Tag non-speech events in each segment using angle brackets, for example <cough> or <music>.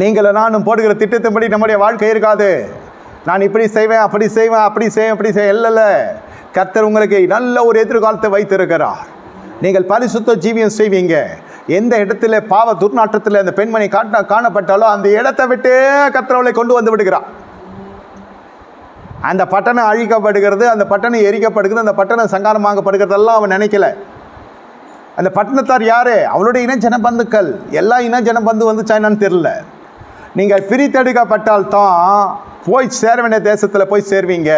நீங்கள் நானும் போடுகிற திட்டத்தின்படி நம்முடைய வாழ்க்கை இருக்காது. நான் இப்படி செய்வேன் அப்படி செய்வேன் அப்படி செய்வேன் அப்படி செய்வேன். இல்லைல்ல கர்த்தர் உங்களுக்கு நல்ல ஒரு எதிர்காலத்தை வைத்திருக்கிறார். நீங்கள் பரிசுத்த ஜீவியம் செய்வீங்க. எந்த இடத்துல பாவ துர்நாற்றத்தில் அந்த பெண்மணி காட்ட காணப்பட்டாலோ அந்த இடத்தை விட்டு கத்திரவளை கொண்டு வந்து விடுகிறார். அந்த பட்டணம் அழிக்கப்படுகிறது அந்த பட்டணம் எரிக்கப்படுகிறது அந்த பட்டணம் சங்காரமாகப்படுகிறதெல்லாம் அவன் நினைக்கல. அந்த பட்டணத்தார் யாரு? அவளுடைய இன ஜனபந்துக்கள். எல்லா இன ஜனபந்து வந்துச்சா என்னன்னு தெரியல. நீங்கள் பிரித்தெடுக்கப்பட்டால் தான் போய் சேர வேண்டிய தேசத்தில் போய் சேர்வீங்க.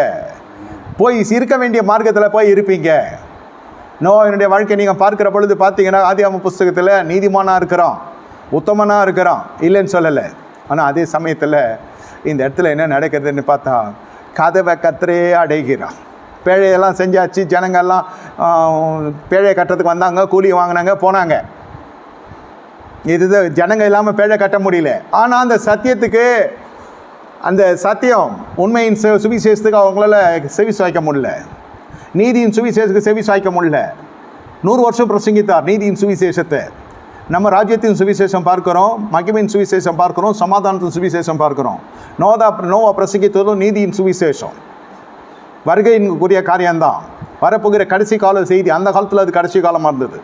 போய் இருக்க வேண்டிய மார்க்கத்தில் போய் இருப்பீங்க. நோ என்னுடைய வாழ்க்கை நீங்கள் பார்க்குற பொழுது பார்த்தீங்கன்னா ஆதியாம புஸ்தகத்தில் நீதிமானாக இருக்கிறோம் உத்தமனாக இருக்கிறோம் இல்லைன்னு சொல்லலை. ஆனால் அதே சமயத்தில் இந்த இடத்துல என்ன நடக்கிறதுன்னு பார்த்தா கதவை கத்திரே அடைகிறான். பேழையெல்லாம் செஞ்சாச்சு ஜனங்கள்லாம் பேழையை கட்டுறதுக்கு வந்தாங்க கூலி வாங்கினாங்க போனாங்க. இது ஜனங்கள் இல்லாமல் பேழை கட்ட முடியல. ஆனால் அந்த சத்தியத்துக்கு அந்த சத்தியம் உண்மையின் சுவிசேஷத்துக்கு அவங்களால செவி சாய்க்க முடியல. நீதியின் சுவிசேஷத்துக்கு செவி சாய்க்க முடியல. நூறு வருஷம் பிரசங்கித்தார் நீதியின் சுவிசேஷத்தை. நம்ம ராஜ்யத்தின் சுவிசேஷம் பார்க்குறோம் மகிமையின் சுவிசேஷம் பார்க்குறோம் சமாதானத்தின் சுவிசேஷம் பார்க்குறோம். நோதா நோவா பிரசங்கித்ததும் நீதியின் சுவிசேஷம். வருகையின்குரிய காரியம்தான். வரப்போகிற கடைசி கால செய்தி அந்த காலத்தில் அது கடைசி காலமாக இருந்தது.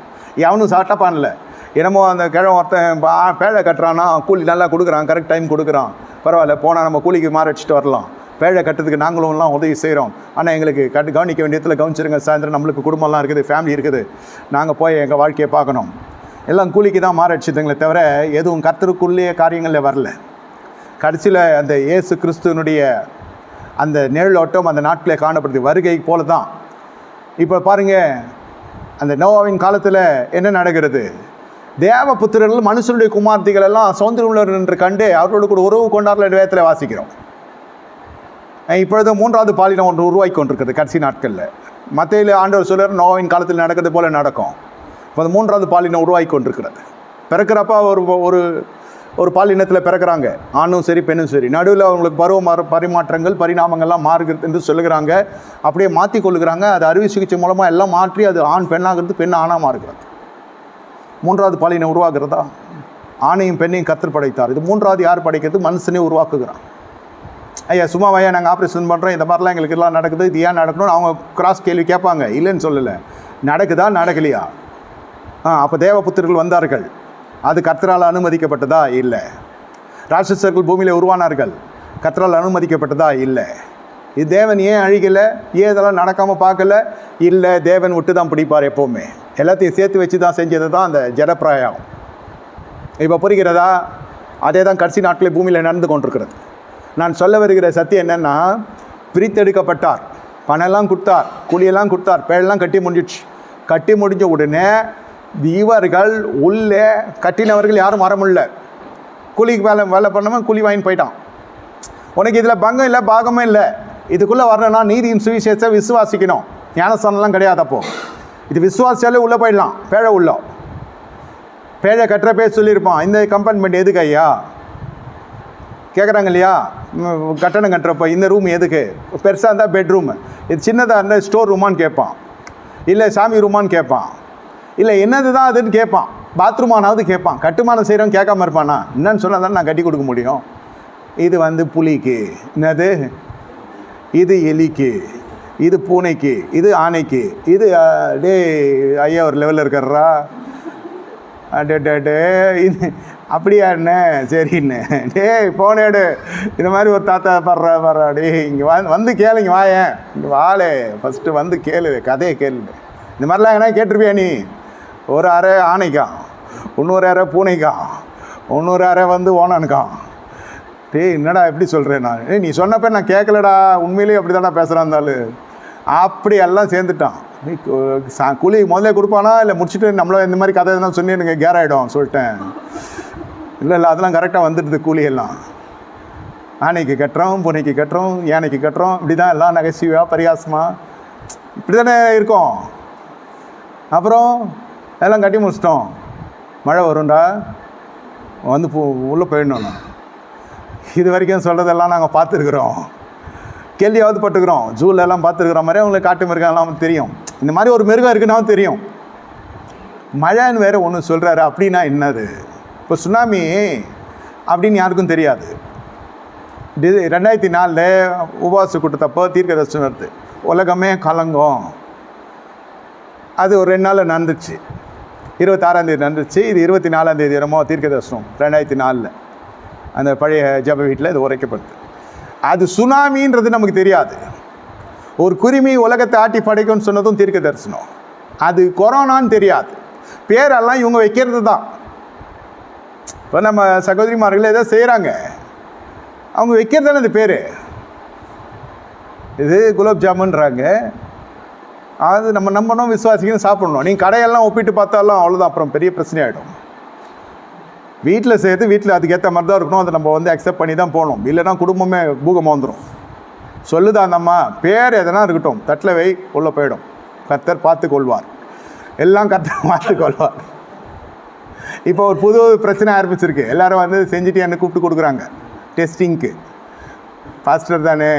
எவனும் சாட்டா பண்ணல என்னமோ அந்த கிழமை ஒருத்தன் பேழை கட்டுறான்னா கூலி நல்லா கொடுக்குறான் கரெக்ட் டைம் கொடுக்குறான். பரவாயில்ல போனால் நம்ம கூலிக்கு மாறடிச்சிட்டு வரலாம். பேழை கட்டுறதுக்கு நாங்களும்லாம் உதவி செய்கிறோம் ஆனால் எங்களுக்கு கட்டு கவனிக்க வேண்டியதில் கவனிச்சிருங்க. சாயந்தரம் நம்மளுக்கு குடும்பம்லாம் இருக்குது ஃபேமிலி இருக்குது. நாங்கள் போய் எங்கள் வாழ்க்கையை பார்க்கணும். எல்லாம் கூலிக்கு தான் மாறடிச்சிதுங்களே தவிர எதுவும் கத்தருக்குள்ளேயே காரியங்களில் வரல. கடைசியில் அந்த இயேசு கிறிஸ்துவனுடைய அந்த நிழலோட்டம் அந்த நாட்டில் காணப்படுது. வருகை போல தான் இப்போ பாருங்கள் அந்த நோவாவின் காலத்தில் என்ன நடக்கிறது? தேவ புத்திரர்கள் மனுஷனுடைய குமார்த்திகள் எல்லாம் சௌந்தரியமுள்ளவர் என்று கண்டு அவர்களோடு கூட உறவு கொண்டார்கள் என்ற வேதத்தில் வாசிக்கிறோம். இப்பொழுது மூன்றாவது பாலினம் ஒன்று உருவாக்கி கொண்டிருக்கிறது கடைசி நாட்களில். மத்தியில் ஆண்டவர் சொல்லுவார் நோவின் காலத்தில் நடக்கிறது போல் நடக்கும். இப்போ அந்த மூன்றாவது பாலினம் உருவாக்கி கொண்டிருக்கிறது. பிறக்கிறப்ப ஒரு ஒரு ஒரு பாலினத்தில் பிறக்கிறாங்க. ஆணும் சரி பெண்ணும் சரி. நடுவில் அவங்களுக்கு பருவ மாற பரிமாற்றங்கள் பரிணாமங்கள்லாம் மாறுகிறது என்று சொல்லுகிறாங்க. அப்படியே மாற்றி கொள்ளுகிறாங்க. அது அறுவை சிகிச்சை மூலமாக எல்லாம் மாற்றி அது ஆண் பெண்ணாகிறது பெண் ஆணாக மாறுகிறது. மூன்றாவது பாலினம் உருவாகிறதா ஆணையும் பெண்ணையும் கத்தர் படைத்தார். இது மூன்றாவது யார் படைக்கிறது? மனுஷனே உருவாக்குகிறான். ஐயா சும்மா ஐயா நாங்கள் ஆப்ரேஷன் பண்ணுறோம் இந்த மாதிரிலாம் எங்களுக்கு எல்லாம் நடக்குது. இது ஏன் நடக்கணும்னு அவங்க கிராஸ் கேள்வி கேட்பாங்க. இல்லைன்னு சொல்லலை. நடக்குதா நடக்கலையா? ஆ அப்போ தேவபுத்திரர்கள் வந்தார்கள். அது கர்த்தரால் அனுமதிக்கப்பட்டதா? இல்லை. ராட்சசர்கள் பூமியில் உருவானார்கள். கர்த்தரால் அனுமதிக்கப்பட்டதா? இல்லை. இது தேவன் ஏன் அழிக்கலை? ஏன் இதெல்லாம் நடக்காமல் பார்க்கல? இல்லை தேவன் விட்டு தான் பிடிப்பார் எப்போவுமே. எல்லாத்தையும் சேர்த்து வச்சு தான் செஞ்சது தான் அந்த ஜடப்பிராயம் இப்போ புரிகிறதா? அதே தான் கடைசி நாட்களில் பூமியில் நடந்து கொண்டிருக்கிறது. நான் சொல்ல வருகிற சத்தியம் என்னென்னா பிரித்தெடுக்கப்பட்டார். பணம்லாம் கொடுத்தார் குழியெல்லாம் கொடுத்தார் பேரெல்லாம் கட்டி முடிஞ்சிடுச்சு. கட்டி முடிஞ்ச உடனே இவர்கள் உள்ளே கட்டினவர்கள் யாரும் வர முடியல. கூலிக்கு வேலை வேலை பண்ணவன் கூலி வாங்கி போயிட்டான். உனக்கு இதில் பங்கம் இல்லை பாகமும் இல்லை. இதுக்குள்ளே வரணும்னா நீதியின் சுவிசேஷத்தை விசுவாசிக்கணும். ஞானஸ்தானம்லாம் கிடையாது அப்போது இது விசுவாசியாலே உள்ளே போயிடலாம். பேழை உள்ளோ. பேழை கட்டுற பேர் சொல்லியிருப்பான். இந்த கம்பார்ட்மெண்ட் எதுக்கு ஐயா? கேட்குறாங்க இல்லையா? கட்டணம் கட்டுறப்ப இந்த ரூம் எதுக்கு? பெருசாக இருந்தால் பெட்ரூம் இது சின்னதாக இருந்தால் ஸ்டோர் ரூமான்னு கேட்பான். இல்லை சாமி ரூமான்னு கேட்பான். இல்லை என்னது தான் அதுன்னு கேட்பான். பாத்ரூமானாவது கேட்பான். கட்டுமானம் செய்கிறவன் கேட்காம இருப்பானா? என்னன்னு சொன்னால் தான் நான் கட்டி கொடுக்க முடியும். இது வந்து புலிக்கு. என்னது? இது எலிக்கு. இது பூனைக்கு இது ஆனைக்கு இது டே டேய் ஐயா ஒரு லெவலில் இருக்கிறா அடே இது அப்படியா என்ன? சரிண்ணே டேய் போனேடு இந்த மாதிரி ஒரு தாத்தா படுற படுறா. டே இங்கே வந்து வந்து கேளுங்க வாயேன் இங்கே வாழே ஃபஸ்ட்டு வந்து கேளு கதையை கேளு. இந்த மாதிரிலாம் எங்கன்னா கேட்டிருப்பியா நீ? ஒரு அரை ஆணைக்கான் இன்னொரு அரை பூனைக்கான் இன்னொரு அரை வந்து ஓனானுக்கான் டேய் என்னடா எப்படி சொல்கிறேன் நான்? ஏய் நீ சொன்னப்ப நான் கேட்கலடா உண்மையிலேயே அப்படி தானே பேசுகிறான் இருந்தாலும் அப்படி எல்லாம் சேர்ந்துட்டான். நீ சா- கூலி முதல்ல கொடுப்பானா? இல்லை முடிச்சுட்டு நம்மள இந்த மாதிரி கதை எதுனா சொன்னி எனக்கு கேர் ஆகிடும் சொல்லிட்டேன். இல்லை இல்லை அதெல்லாம் கரெக்டாக வந்துடுது கூலி எல்லாம் ஆனைக்கு கட்டுறோம் பூனைக்கு கட்டுறோம் யானைக்கு கட்டுறோம் இப்படி தான் எல்லாம் நகைச்சுவையாக பரிகாசமாக இப்படி தானே இருக்கோம். அப்புறம் எல்லாம் கட்டி முடிச்சிட்டோம். மழை வரும்டா. வந்து உள்ளே போயிடணும். இது வரைக்கும் சொல்கிறதெல்லாம் நாங்கள் பார்த்துருக்குறோம். கேள்வியாவது பட்டுக்கிறோம். ஜூல எல்லாம் பார்த்துருக்குற மாதிரி அவங்களுக்கு காட்டு மிருகம் எல்லாம் தெரியும். இந்த மாதிரி ஒரு மிருகம் இருக்குன்னா தெரியும். மழைன்னு வேற ஒன்று சொல்கிறாரு அப்படின்னா என்னது? இப்போ சுனாமி அப்படின்னு யாருக்கும் தெரியாது. டி ரெண்டாயிரத்தி நாலில் உபவாச கூட்டத்தப்போ தீர்க்க வருது உலகமே கலங்கும். அது ஒரு ரெண்டு நாளில் நடந்துச்சு. இருபத்தாறாம் தேதி நடந்துச்சு. இது இருபத்தி நாலாம் தேதி என்னமோ தீர்க்க தரிசனம் ரெண்டாயிரத்தி நாலில். அந்த பழைய ஜப வீட்டில் இது உரைக்கப்படுது. அது சுனாமின்றது நமக்கு தெரியாது. ஒரு குருமி உலகத்தை ஆட்டி படைக்கும்னு சொன்னதும் தீர்க்க தரிசனம். அது கொரோனான்னு தெரியாது. பேரெல்லாம் இவங்க வைக்கிறது தான். இப்போ நம்ம சகோதரிமார்கள் ஏதோ செய்கிறாங்க அவங்க வைக்கிறது தானே அந்த பேர். இது குலோப் ஜாமுன்றாங்க. அது நம்ம நம்பணும் விசுவாசிக்கணும் சாப்பிடணும். நீங்கள் கடையெல்லாம் ஒப்பிட்டு பார்த்தாலும் அவ்வளோதான் அப்புறம் பெரிய பிரச்சனை ஆகிடும் வீட்டில் சேர்த்து வீட்டில் அதுக்கேற்ற மாதிரி தான் இருக்கணும். அதை நம்ம வந்து அக்செப்ட் பண்ணி தான் போகணும். இல்லைன்னா குடும்பமே பூகமாக வந்துடும் சொல்லுதா அந்தம்மா பேர் எதனா இருக்கட்டும். தட்டில் வை உள்ளே போயிடும். கர்த்தர் பார்த்து கொள்வார் எல்லாம் கர்த்தர் <laughs> பார்த்து கொள்வார் இப்போ ஒரு புது பிரச்சனை ஆரம்பிச்சிருக்கு. எல்லாரும் வந்து செஞ்சுட்டு என்ன கூப்பிட்டு கொடுக்குறாங்க. டெஸ்டிங்க்கு பாஸ்டர் தானே.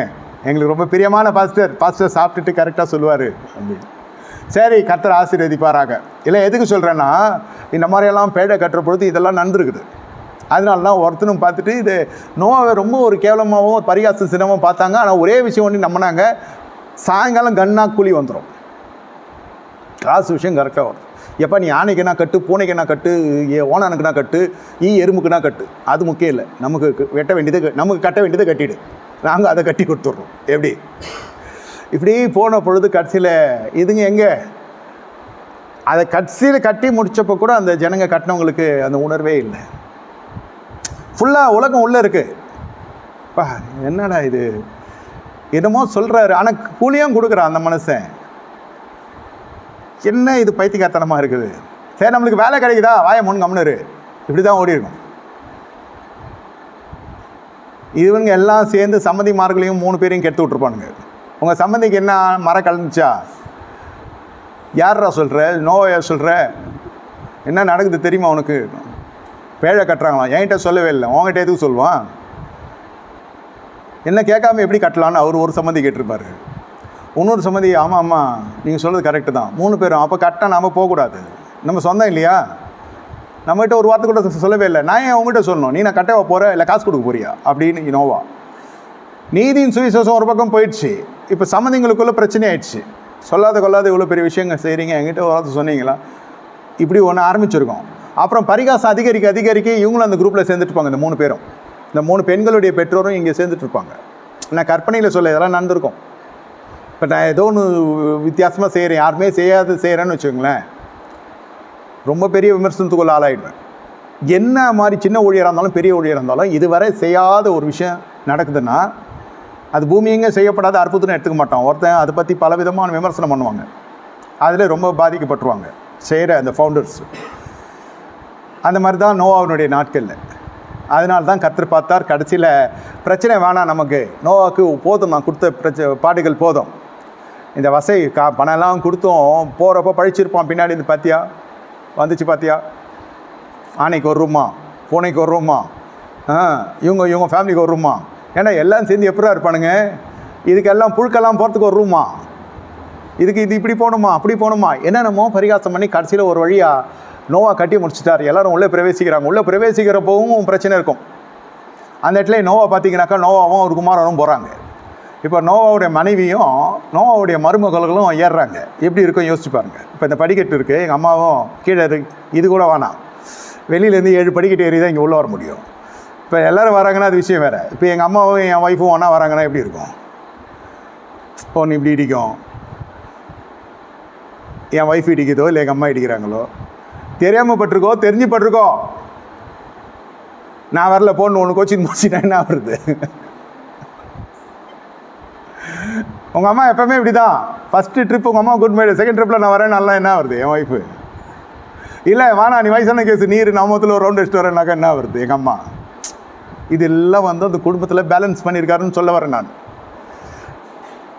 எங்களுக்கு ரொம்ப பிரியமான பாஸ்டர் பாஸ்டர் சாப்பிட்டுட்டு கரெக்டாக சொல்லுவார். அப்படின்னு சரி கர்த்தர் ஆசீர்வதிப்பாராக. இல்லை எதுக்கு சொல்கிறேன்னா இந்த மாதிரியெல்லாம் பேடை கட்டுற பொழுது இதெல்லாம் நன்றிருக்குது. அதனால தான் ஒருத்தனும் பார்த்துட்டு இது நோவை ரொம்ப ஒரு கேவலமாகவும் பரிகாச சினமும் பார்த்தாங்க. ஆனால் ஒரே விஷயம் ஒன்று நம்பினாங்க. சாயங்காலம் கன்னா கூலி வந்துடும் காசு விஷயம் கரெக்டாக வரும். எப்போ நீ ஆணைக்குனா கட்டு பூனைக்குனா கட்டு ஏ ஓனானுக்குனா கட்டு ஈ எறும்புக்குனா கட்டு அது முக்கியம் இல்லை. நமக்கு வெட்ட வேண்டியதை நமக்கு கட்ட வேண்டியதை கட்டிடு. நாங்கள் அதை கட்டி கொடுத்துட்றோம். எப்படி? இப்படி போன பொழுது கடைசியில் இதுங்க எங்கே? அதை கடைசியில் கட்டி முடித்தப்போ கூட அந்த ஜனங்க கட்டினவங்களுக்கு அந்த உணர்வே இல்லை. ஃபுல்லாக உலகம் உள்ளே இருக்குது பா என்னடா இது? என்னமோ சொல்கிறாரு ஆனால் கூலியும் கொடுக்குறான் அந்த மனுஷன். என்ன இது பைத்தியக்காரத்தனமாக இருக்குது? சரி நம்மளுக்கு வேலை கிடைக்குதா? வாய முன் கம்னரு இப்படி தான் ஓடி இருக்கும். இவங்க எல்லாம் சேர்ந்து சம்மதி மார்களையும் மூணு பேரையும் கெடுத்து விட்ருப்பானுங்க உங்கள் சம்மந்திக்கு என்ன மரம் கலந்துச்சா? யாரா சொல்கிற நோயா சொல்கிற என்ன நடக்குது தெரியுமா உனக்கு? பேழை கட்டுறாங்களாம் என்கிட்ட சொல்லவே இல்லை. உங்ககிட்ட எதுக்கு சொல்லுவான்? என்ன கேட்காம எப்படி கட்டலான்னு அவர் ஒரு சம்மந்தி கேட்டிருப்பார். இன்னொரு சம்மந்தி ஆமாம் ஆமாம் நீங்கள் சொல்கிறது கரெக்டு தான். மூணு பேரும். அப்போ கரெக்டாக நாம் போகக்கூடாது. நம்ம சொந்தம் இல்லையா? நம்மகிட்ட ஒரு வார்த்தை கூட சொல்லவே இல்லை. நான் ஏன் உங்ககிட்ட சொல்லணும்? நீ நான் கட்டவா போகிற இல்லை காசு கொடுக்க போறியா? அப்படின்னு இனோவா நீதியின் சுவிசேஷம் ஒரு பக்கம் போயிடுச்சு. இப்போ சம்மந்திங்களுக்குள்ள பிரச்சனை ஆயிடுச்சு. சொல்லாத கொள்ளாத இவ்வளோ பெரிய விஷயங்கள் செய்கிறீங்க என்கிட்ட ஒரு வார்த்தை சொன்னீங்களா? இப்படி ஒன்று ஆரம்பிச்சிருக்கோம். அப்புறம் பரிகாசம் அதிகரிக்க அதிகரிக்க இவங்களும் அந்த குரூப்பில் சேர்ந்துட்டுருப்பாங்க இந்த மூணு பேரும். இந்த மூணு பெண்களுடைய பெற்றோரும் இங்கே சேர்ந்துட்டு இருப்பாங்க. நான் கற்பனையில் சொல்ல இதெல்லாம் நடந்திருக்கும். இப்போ நான் ஏதோ ஒன்று வித்தியாசமாக செய்கிறேன் யாருமே செய்யாத செய்கிறேன்னு வச்சுக்கோங்களேன். ரொம்ப பெரிய விமர்சனத்துக்குள்ள ஆளாயிடுவேன். என்ன மாதிரி சின்ன ஊழியராக இருந்தாலும் பெரிய ஊழியராக இருந்தாலும் இதுவரை செய்யாத ஒரு விஷயம் நடக்குதுன்னா அது பூமி எங்கே செய்யப்படாத அற்புதம்னு எடுத்துக்க மாட்டான் ஒருத்தன் அதை பற்றி பல விதமான விமர்சனம் பண்ணுவாங்க. அதில் ரொம்ப பாதிக்கப்பட்டுருவாங்க. செய்கிற அந்த ஃபவுண்டர்ஸ் அந்த மாதிரி தான் நோவாவினுடைய நாட்களில். அதனால தான் கர்த்தர் பார்த்தார் கடைசியில் பிரச்சனை வேணாம் நமக்கு. நோவாவுக்கு போதும் நான் கொடுத்த பிரச்ச பாடுகள் போதும். இந்த வசை கா பணம்லாம் கொடுத்தோம் போகிறப்ப பழிச்சிருப்பான் பின்னாடி இந்த பாத்தியா? வந்துச்சு பாத்தியா? ஆனைக்கு ஒரு ரூமா பூனைக்கு ஒரு ரூமா ஆ இவங்க இவங்க ஃபேமிலிக்கு ஒரு ரூமா ஏன்னா எல்லாம் சேர்ந்து எப்படா இருப்பானுங்க? இதுக்கெல்லாம் புழுக்கெல்லாம் போகிறதுக்கு ஒரு ரூமா இதுக்கு இது இப்படி போகணுமா? அப்படி போகணுமா? என்னென்னமோ பரிகாசம் பண்ணி கடைசியில் ஒரு வழியாக நோவா கட்டி முடிச்சிட்டார். எல்லோரும் உள்ளே பிரவேசிக்கிறாங்க. உள்ளே பிரவேசிக்கிறப்பவும் பிரச்சனை இருக்கும். அந்த இடத்துல நோவா பார்த்தீங்கன்னாக்கா நோவாவும் ஒரு குமாரனும் போகிறாங்க இப்போ நோவாவுடைய மனைவியும் நோவாவுடைய மருமகளும் ஏறுறாங்க. எப்படி இருக்கும் யோசிச்சு பாருங்க. இப்போ இந்த படிக்கட்டு இருக்குது எங்கள் அம்மாவும் கீழே இது கூட வேணாம். வெளியிலேருந்து ஏழு படிக்கட்டு ஏறி தான் இங்கே உள்ளே வர முடியும். இப்போ எல்லோரும் வராங்கன்னா அது விஷயம் வேறு. இப்போ எங்கள் அம்மாவும் என் ஒய்ஃபும் ஒன்றா வராங்கன்னா எப்படி இருக்கும்? ஒன்று இப்படி இடிக்கும். என் ஒய்ஃப் இடிக்குதோ இல்லை எங்கள் அம்மா இடிக்கிறாங்களோ? தெரியாமல் பட்டிருக்கோ? தெரிஞ்சு பட்டிருக்கோ? நான் வரல போன்னு ஒன்று கோச்சிங் முடிச்சுட்டேன் என்ன வருது உங்கள் அம்மா எப்பவுமே இப்படி தான் ஃபஸ்ட்டு ட்ரிப் உங்கள் அம்மா குட் மேடு செகண்ட் ட்ரிப்பில் நான் வரேன் நல்லா என்ன வருது என் ஒய்ஃபு இல்லை வேணா நீ வயசான கேஸ் நீர் நாமத்தில் ஒரு ரவுண்ட் அடிச்சுட்டு வரேன்னாக்கா என்ன வருது எங்கள் அம்மா? இதெல்லாம் வந்து அந்த குடும்பத்தில் பேலன்ஸ் பண்ணியிருக்காருன்னு சொல்ல வரேன் நான்.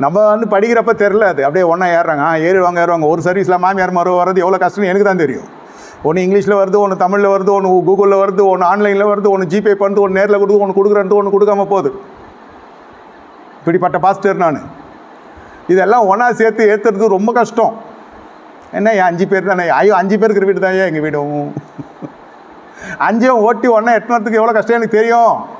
நம்ம வந்து படிக்கிறப்ப தெரில அது. அப்படியே ஒன்றா ஏறுறாங்க. ஆ ஏறுவாங்க ஏறுவாங்க. ஒரு சர்வீஸில் மாமியார் மறு வர்றது எவ்வளோ கஷ்டம்னு எனக்கு தான் தெரியும். ஒன்று இங்கிலீஷில் வருது ஒன்று தமிழில் வருது ஒன்று கூகுளில் வருது ஒன்று ஆன்லைனில் வருது ஒன்று ஜிபே பண்ணுது ஒன்று நேரில் கொடுத்து ஒன்று கொடுக்குறேன்ட்டு ஒன்று கொடுக்காம போகுது. இப்படிப்பட்ட பாஸ்டர் நான். இதெல்லாம் ஒன்றா சேர்த்து ஏற்றுறது ரொம்ப கஷ்டம். என்ன ஏன் அஞ்சு பேர் தானே? ஐயோ அஞ்சு பேருக்கு வீடு தான் ஏன் எங்கள் வீடும்? அஞ்சையும் ஓட்டி ஒன்றா எட்டுனத்துக்கு எவ்வளோ கஷ்டம்? எனக்கு தெரியும்.